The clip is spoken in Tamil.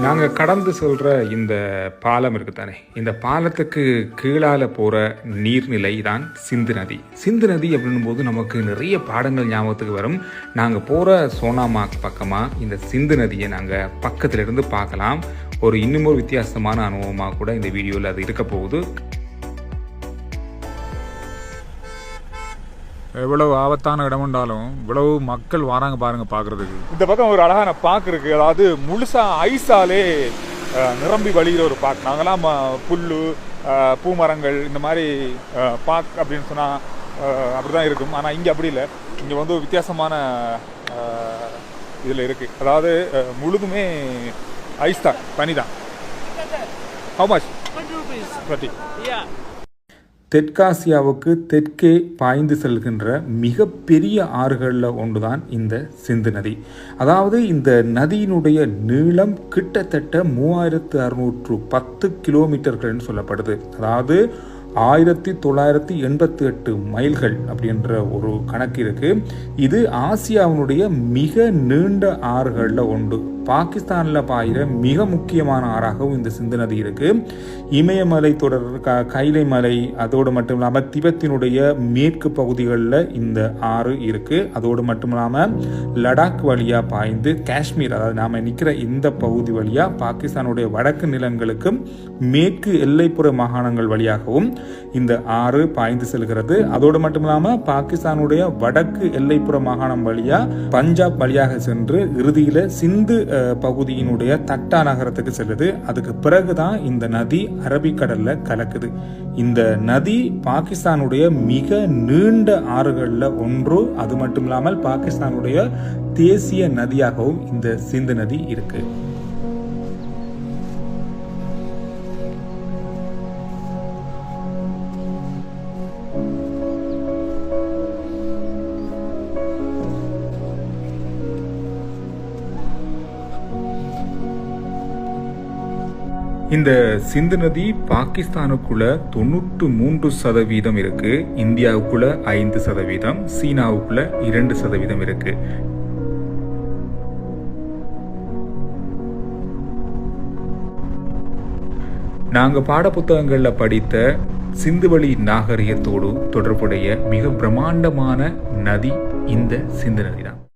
நாங்கள் கடந்து செல்கிற இந்த பாலம் இருக்கு தானே இந்த பாலத்துக்கு கீழால் போகிற நீர்நிலை தான் சிந்து நதி. சிந்து நதி அப்படின்னும் போது நமக்கு நிறைய பாடங்கள் ஞாபகத்துக்கு வரும். நாங்கள் போகிற சோனாமாக் பக்கமாக இந்த சிந்து நதியை நாங்கள் பக்கத்துல இருந்து பார்க்கலாம். ஒரு இன்னும் ஒரு வித்தியாசமான அனுபவமாக கூட இந்த வீடியோவில் அது இருக்க போகுது. எவ்வளவு ஆபத்தான இடமுண்டாலும் இவ்வளவு மக்கள் வராங்க பாருங்க பார்க்கறதுக்கு. இந்த பக்கம் ஒரு அழகான பாக்கு இருக்கு. அதாவது முழுசா ஐஸாலே நிரம்பி வழிகிற ஒரு பாக் நாங்கெல்லாம் ம- புல்லு பூமரங்கள் இந்த மாதிரி பாக் அப்படின்னு சொன்னா அஹ், அப்படிதான் இருக்கும். ஆனா இங்க அப்படி இல்லை. இங்க வந்து ஒரு வித்தியாசமான இதுல இருக்கு. அதாவது முழுதுமே ஐஸ் தான் பனி தான். ஹவு மச் டுவெண்ட்டி தெற்காசியாவுக்கு தெற்கே பாய்ந்து செல்கின்ற மிகப்பெரிய ஆறுகளில் ஒன்றுதான் இந்த சிந்து நதி. அதாவது இந்த நதியினுடைய நீளம் கிட்டத்தட்ட மூவாயிரத்து அறுநூற்று பத்து கிலோமீட்டர்கள்னு சொல்லப்படுது. அதாவது ஆயிரத்தி தொள்ளாயிரத்தி எண்பத்தி எட்டு மைல்கள் அப்படின்ற ஒரு கணக்கு இருக்குது இது ஆசியாவினுடைய மிக நீண்ட ஆறுகளில் ஒன்று. பாகிஸ்தானில் பாயிற மிக முக்கியமான ஆறாகவும் இந்த சிந்து நதி இருக்குது இமயமலை தொடர் க கைலை மலை அதோடு மட்டும் இல்லாமல் திபெத்தினுடைய மேற்கு பகுதிகளில் இந்த ஆறு இருக்குது அதோடு மட்டும் இல்லாமல் லடாக் வழியாக பாய்ந்து காஷ்மீர் அதாவது நாம் நிற்கிற இந்த பகுதி வழியாக பாகிஸ்தானுடைய வடக்கு நிலங்களுக்கும் மேற்கு எல்லைப்புற மாகாணங்கள் வழியாகவும் இந்த ஆறு பாய்ந்து செல்கிறது. அதோடு மட்டும் இல்லாமல் பாகிஸ்தானுடைய வடக்கு எல்லைப்புற மாகாணம் வழியாக பஞ்சாப் வழியாக சென்று இறுதியில் சிந்து பகுதியினுடைய தட்டா நகரத்துக்கு செல்லுது. அதுக்கு பிறகுதான் இந்த நதி அரபிக்கடல்ல கலக்குது. இந்த நதி பாகிஸ்தானுடைய மிக நீண்ட ஆறுகளில் ஒன்று. அது மட்டும் இல்லாமல் பாகிஸ்தானுடைய தேசிய நதியாகவும் இந்த சிந்து நதி இருக்குது இந்த சிந்து நதி பாகிஸ்தானுக்குள்ள தொண்ணூற்று மூன்று சதவீதம் இருக்கு. இந்தியாவுக்குள்ள ஐந்து சதவீதம் சீனாவுக்குள்ள இரண்டு சதவீதம் இருக்கு. நாங்க பாடப்புத்தகங்கள்ல படித்த சிந்துவெளி நாகரிகத்தோடு தொடர்புடைய மிக பிரம்மாண்டமான நதி இந்த சிந்து நதி தான்